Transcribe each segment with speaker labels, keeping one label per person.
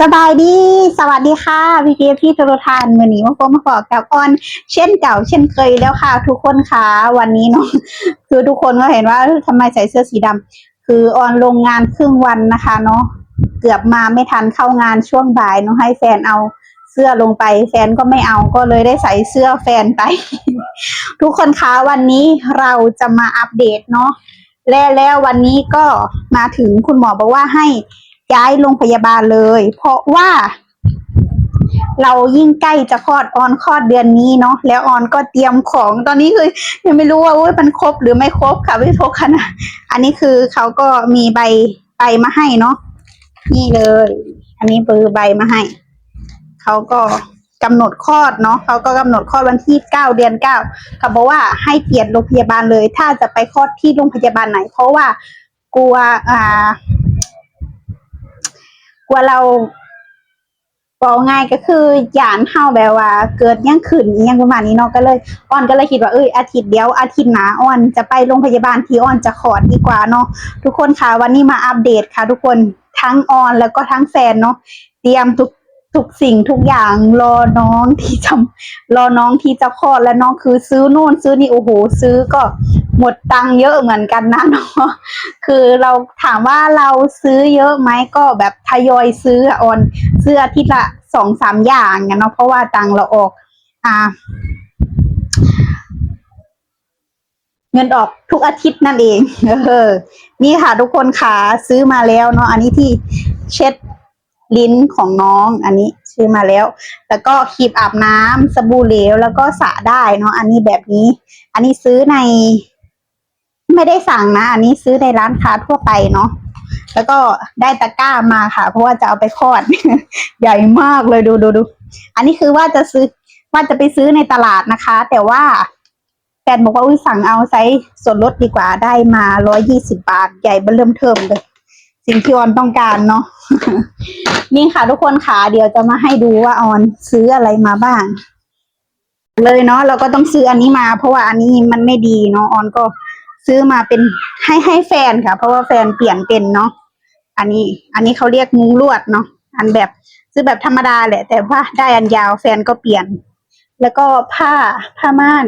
Speaker 1: สบายดี สวัสดีค่ะ พี่เกีพี่โทรทานมือนี้มาพบมาบอกกับออน เช่นเก่า เช่นเคยแล้วค่ะ ทุกคนค่ะ วันนี้เนาะคือทุกคนก็เห็นว่าเอ้ยทำไมใส่เสื้อสีดำคือออนลงงานครึ่งวันนะคะเนาะเกือบมาไม่ทันเข้างานช่วงบ่ายเนาะให้แฟนเอาเสื้อลงไป แฟนก็ไม่เอาก็เลยได้ใส่เสื้อแฟนไป ทุกคนคะวันนี้เราจะมาอัปเดตเนาะและแล้ววันนี้ก็มาถึงคุณหมอบอกว่าให้ ย้ายโรงพยาบาลเลย เพราะว่า เรายิ่งใกล้จะคลอดออนคลอดเดือนนี้เนาะแล้วออนก็เตรียมของตอนนี้คือ ยังไม่รู้ว่าอุ้ยมันครบหรือไม่ครบค่ะพี่ทกค่ะนะอันนี้คือเขาก็มีใบใบมาให้เนาะนี่เลย อันนี้เบอร์ใบมาให้เขาก็กำหนดคลอดเนาะเขาก็กำหนดคลอดวันที่เก้าเดือนเก้าเขาบอกว่าให้เปลี่ยนโรงพยาบาลเลย ถ้าจะไปคลอดที่โรงพยาบาลไหน เพราะว่ากลัวอ่า กลัวเราบอกง่ายก็คือหยานเฮาแบบว่า เกิดยังขืนยังประมาณนี้เนาะก็เลยอ้อนก็เลยคิดว่าเอ้ยอาทิตย์เดียวอาทิตย์หนาอ้อนจะไปโรงพยาบาลที่อ้อนจะขอดดีกว่าเนาะทุกคนค่ะวันนี้มาอัปเดตค่ะ ทุกคนทั้งออนแล้วก็ทั้งแฟนเนาะเตรียมทุก ทุกสิ่งทุกอย่างรอน้องที่จะรอน้องที่จะคลอดและน้องคือซื้อนู่นซื้อนี่โอ้โหซื้อก็หมดตังค์เยอะเหมือนกันนะเนาะคือเราถามว่าเราซื้อเยอะไหมก็แบบทยอยซื้ออออนซื้ออาทิตย์ละสองสามอย่างเนาะเพราะว่าตังค์เราออกอ่าเงินออกทุกอาทิตย์นั่นเอง เออ นี่ค่ะทุกคนขาซื้อมาแล้วเนาะอันนี้ที่เช็ด ลิ้นของน้องอันนี้ซื้อมาแล้ว แล้วก็ครีมอาบน้ำสบู่เหลวแล้วก็สระได้เนาะอันนี้แบบนี้ อันนี้ซื้อใน ไม่ได้สั่งนะ อันนี้ซื้อในร้านค้าทั่วไปเนาะแล้วก็ได้ตะกร้ามาค่ะ เพราะว่าจะเอาไปคลอด ใหญ่มากเลยดูดูดูอันนี้คือว่าจะซื้อว่าจะไปซื้อในตลาดนะคะ แต่ว่าแฟนบอกว่าอุ้ยสั่งเอาไซส์ส่วนลดดีกว่าได้มาร้อยยี่สิบาท ใหญ่เบอเริ่มเทิมเลย สิ่งที่ออนต้องการเนาะ นี่ค่ะทุกคนค่ะเดี๋ยวจะมาให้ดูว่าออนซื้ออะไรมาบ้าง เลยเนาะเราก็ต้องซื้ออันนี้มา เพราะว่าอันนี้มันไม่ดีเนาะออนก็ซื้อมาเป็นให้ให้แฟนค่ะ เพราะว่าแฟนเปลี่ยนเป็นเนาะอันนี้ อันนี้เขาเรียกมุ้งลวดเนาะอันแบบซื้อแบบธรรมดาแหละ แต่ว่าได้อันยาวแฟนก็เปลี่ยน แล้วก็ผ้าผ้าม่าน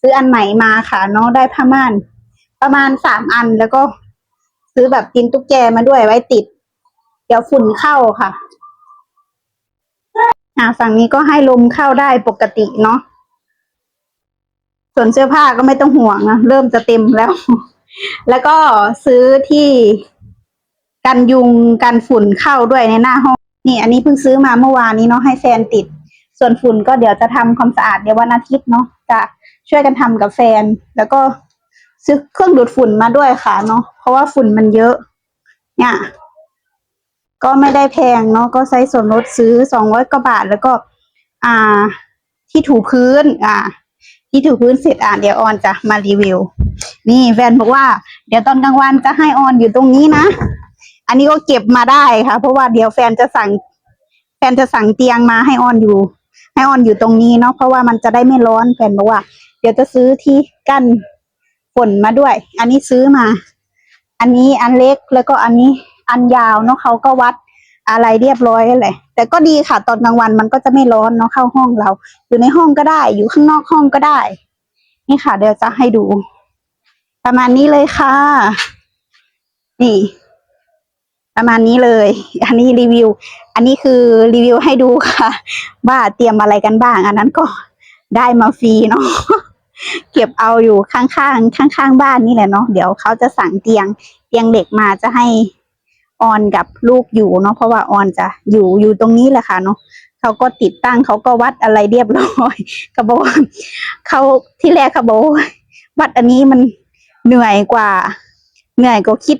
Speaker 1: ซื้ออันใหม่มาค่ะเนาะได้ผ้าม่าน ประมาณสามอันแล้วก็ ซื้อแบบกินตุ๊กแกมาด้วยไว้ติด เดี๋ยวฝุ่นเข้าค่ะอ่าฝั่งนี้ก็ให้ลมเข้าได้ปกติเนาะส่วนเสื้อผ้าก็ไม่ต้องห่วงนะเริ่มจะเต็มแล้ว แล้วก็ซื้อที่กันยุงกันฝุ่นเข้าด้วยในหน้าห้องนี่ อันนี้เพิ่งซื้อมาเมื่อวานนี้เนาะให้แฟนติด ส่วนฝุ่นก็เดี๋ยวจะทำความสะอาดเดี๋ยววันอาทิตย์เนาะจะช่วยกันทำกับแฟน แล้วก็ซื้อเครื่องดูดฝุ่นมาด้วยค่ะเนาะ ราะว่าฝุ่นมันเยอะ เนี่ย ก็ไม่ได้แพงเนาะก็ใช้ส่วนลดซื้อสองร้อยกว่าบาทแล้วก็ อ่า ที่ถูพื้น อ่า ที่ถูพื้นเสร็จอะเดี๋ยวออนจะมารีวิว นี่แฟนบอกว่า เดี๋ยวตอนกลางวันจะให้ออนอยู่ตรงนี้นะ อันนี้ก็เก็บมาได้ค่ะ เพราะว่าเดี๋ยวแฟนจะสั่ง แฟนจะสั่งเตียงมาให้ออนอยู่ ให้ออนอยู่ตรงนี้เนาะเพราะว่ามันจะได้ไม่ร้อนแฟนบอกว่า เดี๋ยวจะซื้อที่กั้นฝนมาด้วย อันนี้ซื้อมา อันนี้อันเล็กแล้วก็อันนี้อันยาวเนาะเขาก็วัดอะไรเรียบร้อยแหละแต่ก็ดีค่ะตอนกลางวันมันก็จะไม่ร้อนเนาะเข้าห้องเรา อยู่ในห้องก็ได้ อยู่ข้างนอกห้องก็ได้ นี่ค่ะ เดี๋ยวจะให้ดู ประมาณนี้เลยค่ะ นี่ ประมาณนี้เลย อันนี้รีวิว อันนี้คือรีวิวให้ดูค่ะ ว่าเตรียมอะไรกันบ้าง อันนั้นก็ได้มาฟรีเนาะ ก็บเอาอยู่ข้างๆข้างๆบ้านนี่แหละเนาะเดี๋ยวเขาจะสั่งเตียงเตียงเหล็กมาจะให้ออนกับลูกอยู่เนาะเพราะว่าออนจะอยู่อยู่ตรงนี้แหละค่ะเนาะเขาก็ติดตั้งเขาก็วัดอะไรเรียบร้อยเขาบอกเขาที่แรกเขาบอกวัดอันนี้มันเหนื่อยกว่า เหนื่อยกว่าคิด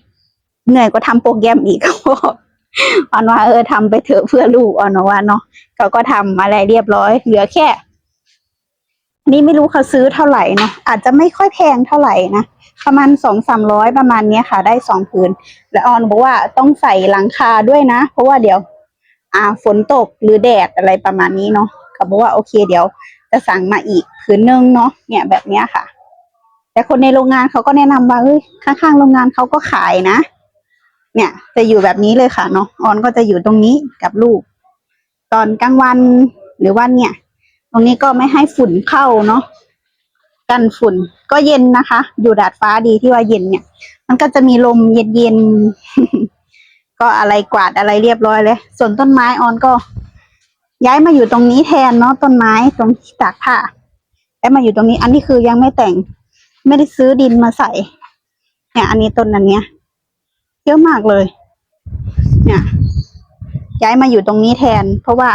Speaker 1: เหนื่อยกว่าทำโปรแกรมอีกเขาบอกออนว่าเออทำไปเถอะเพื่อลูกออนว่าเนาะเขาก็ทำอะไรเรียบร้อย เหลือแค่ นี่ไม่รู้เขาซื้อเท่าไหร่เนาะอาจจะไม่ค่อยแพงเท่าไหร่นะประมาณสองสามร้อยประมาณเนี้ยค่ะ ได้สองผืน และออนบอกว่าต้องใส่หลังคาด้วยนะ เพราะว่าเดี๋ยว อ่าฝนตกหรือแดดอะไรประมาณนี้เนาะเขาบอกว่าโอเคเดี๋ยว จะสั่งมาอีกผืนนึงเนาะเนี่ยแบบเนี้ยค่ะ แต่คนในโรงงานเขาก็แนะนำว่าเฮ้ยข้างๆโรงงานเขาก็ขายนะ เนี่ยจะอยู่แบบนี้เลยค่ะเนาะออนก็จะอยู่ตรงนี้กับลูก ตอนกลางวันหรือว่าเนี่ย ตรงนี้ก็ไม่ให้ฝุ่นเข้าเนาะกันฝุ่นก็เย็นนะคะ อยู่ดาดฟ้าดีที่ว่าเย็นเนี่ย มันก็จะมีลมเย็นๆ ก็อะไรกวาดอะไรเรียบร้อยเลย ส่วนต้นไม้ออนก็ ย้ายมาอยู่ตรงนี้แทนเนาะต้นไม้ตรงที่ตากผ้าย้ายมาอยู่ตรงนี้ อันนี้คือยังไม่แต่ง ไม่ได้ซื้อดินมาใส่ เนี่ย อันนี้ต้นอันเนี้ยเยอะมากเลย เนี่ย ย้ายมาอยู่ตรงนี้แทน เพราะว่า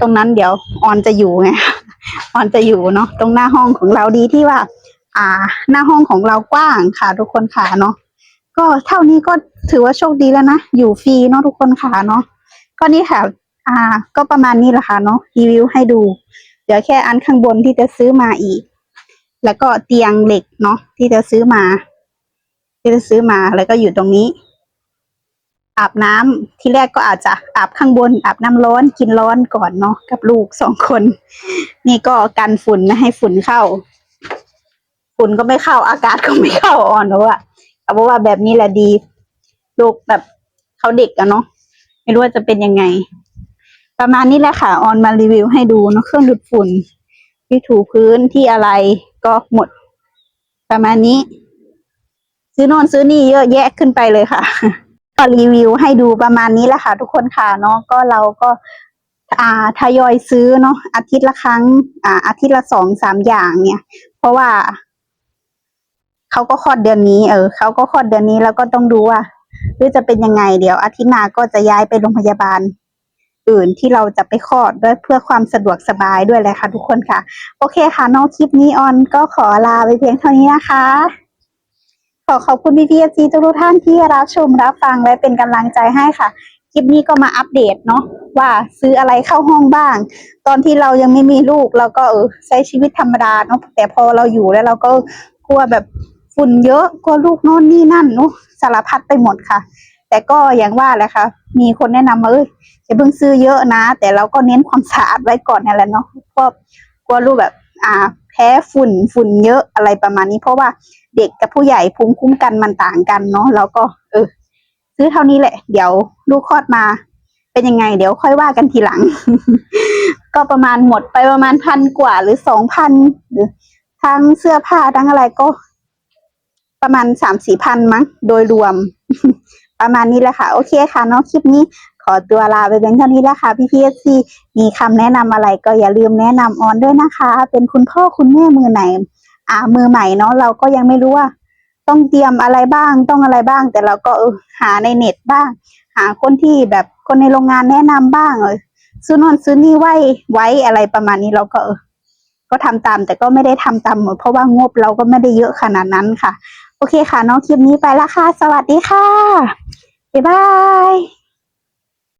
Speaker 1: ตรงนั้นเดี๋ยวออนจะอยู่ไงออนจะอยู่เนาะตรงหน้าห้องของเราดีที่ว่า อ่า หน้าห้องของเรากว้างค่ะ ทุกคนค่ะเนาะก็เท่านี้ก็ถือว่าโชคดีแล้วนะอยู่ฟรีเนาะทุกคนค่ะเนาะก็นี่ค่ะ อ่า ก็ประมาณนี้แหละค่ะเนาะรีวิวให้ดู เดี๋ยวแค่อันข้างบนที่จะซื้อมาอีก แล้วก็เตียงเหล็กเนาะที่จะซื้อมา ที่จะซื้อมาแล้วก็อยู่ตรงนี้ อาบน้ำที่แรกก็อาจจะอาบข้างบน อาบน้ำร้อนกินร้อนก่อนเนาะกับลูกสองคน นี่ก็กันฝุ่นไม่ให้ฝุ่นเข้า ฝุ่นก็ไม่เข้าอากาศก็ไม่เข้าอ่อนเพราะว่าเพราะว่าแบบนี้แหละดีลูกแบบเขาเด็กอะเนาะไม่รู้ว่าจะเป็นยังไง ประมาณนี้แหละค่ะออนมารีวิวให้ดูเนาะเครื่องดูดฝุ่น ที่ถูพื้นที่อะไรก็หมด ประมาณนี้ ซื้อนอนซื้อนี่เยอะแยะขึ้นไปเลยค่ะ ก็รีวิวให้ดูประมาณนี้แหละค่ะ ทุกคนค่ะเนาะก็เราก็อ่าทยอยซื้อเนาะอาทิตย์ละครั้ง อ่า อาทิตย์ละสองสามอย่างเนี่ย เพราะว่าเขาก็คลอดเดือนนี้ เออเขาก็คลอดเดือนนี้แล้วก็ต้องดูว่าหรือจะเป็นยังไงเดี๋ยว อาทิตย์หน้าก็จะย้ายไปโรงพยาบาล อื่นที่เราจะไปคลอดด้วยเพื่อความสะดวกสบายด้วยแหละค่ะ ทุกคนค่ะ โอเคค่ะน้องคลิปนี้ออนก็ขอลาไปเพียงเท่านี้นะคะ ขอขอบคุณพี่พีเอซีทุกท่านที่รับชมรับฟังและเป็นกำลังใจให้ค่ะ คลิปนี้ก็มาอัปเดตเนาะว่าซื้ออะไรเข้าห้องบ้าง ตอนที่เรายังไม่มีลูกเราก็เออใช้ชีวิตธรรมดาเนาะแต่พอเราอยู่แล้วเราก็กลัวแบบฝุ่นเยอะกลัวลูกโน่นนี่นั่นเนาะสารพัดไปหมดค่ะ แต่ก็อย่างว่าแหละค่ะ มีคนแนะนำมาเอ้ยอย่าเพิ่งซื้อเยอะนะ แต่เราก็เน้นความสะอาดไว้ก่อนนั่แหละเนาะเพราะกลัวลูกแบบอ่า พ้ฝุ่นฝุ่นเยอะอะไรประมาณนี้ เพราะว่าเด็กกับผู้ใหญ่ภูมิคุ้มกันมันต่างกันเนาะเราก็ เออ ซื้อเท่านี้แหละ เดี๋ยวลูกคลอดมา เป็นยังไง เดี๋ยวค่อยว่ากันทีหลัง ก็ประมาณหมดไปประมาณพันกว่าหรือสองพันหรือทั้งเสื้อผ้าทั้งอะไรก็ ประมาณสามสี่พันมั้งโดยรวม ประมาณนี้แหละค่ะ โอเคค่ะเนาะคลิปนี้ ขอตัวลาไปเป็นเท่านี้แล้วค่ะพี่พีเอซีมีคำแนะนำอะไรก็อย่าลืมแนะนำออนด้วยนะคะ เป็นคุณพ่อคุณแม่มือไหน อ่ามือใหม่เนาะเราก็ยังไม่รู้ว่า ต้องเตรียมอะไรบ้างต้องอะไรบ้าง แต่เราก็หาในเน็ตบ้าง หาคนที่แบบคนในโรงงานแนะนำบ้างเออซื้อนอนซื้อนี่ไว้ไว้อะไรประมาณนี้เราก็เออก็ทำตามแต่ก็ไม่ได้ทำตามหมดเพราะว่างบเราก็ไม่ได้เยอะขนาดนั้นค่ะ โอเคค่ะน้องคลิปนี้ไปละค่ะ สวัสดีค่ะ บ๊ายบาย